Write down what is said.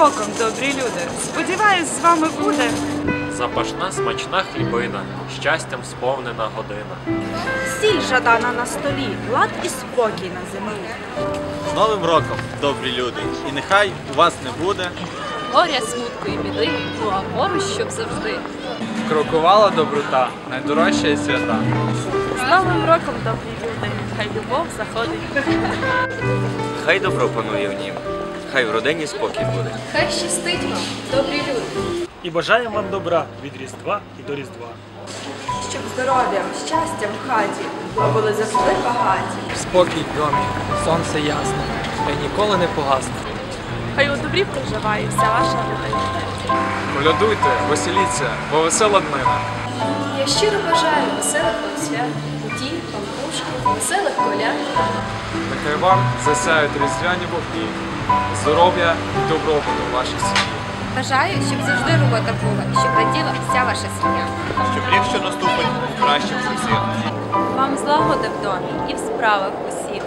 роком, добрі люди! Сподіваюсь, з вами буде. Запашна смачна хлібина, щастям сповнена година. Сіль жадана на столі, лад і спокій на землі. З Новим роком, добрі люди! І нехай у вас не буде горя, смутку і біди, ну а поруч, щоб завжди. Крокувала доброта, найдорожча і свята. З Новим роком, добрі люди, хай любов заходить. Хай добро панує в нім, хай в родині спокій буде. Хай щастить вам, добрі люди. І бажаємо вам добра від Різдва і до Різдва. Щоб здоров'ям, щастям в хаті, а були завжди багаті. Спокій в домі, сонце ясне, хай ніколи не погасне. Хай у добрі проживає вся ваша родина. Колядуйте, веселіться, бо весела днина. Я щиро бажаю веселих вам свят, куті, пампушки, веселих коляд. Нехай вам засяють різдвяні вогні, здоров'я і добробуту вашій сім'ї. Бажаю, щоб завжди робота була, щоб раділа вся ваша сім'я. щоб рік, наступить, у кращих за всіх. Вам злагоди в домі і в справах усіх.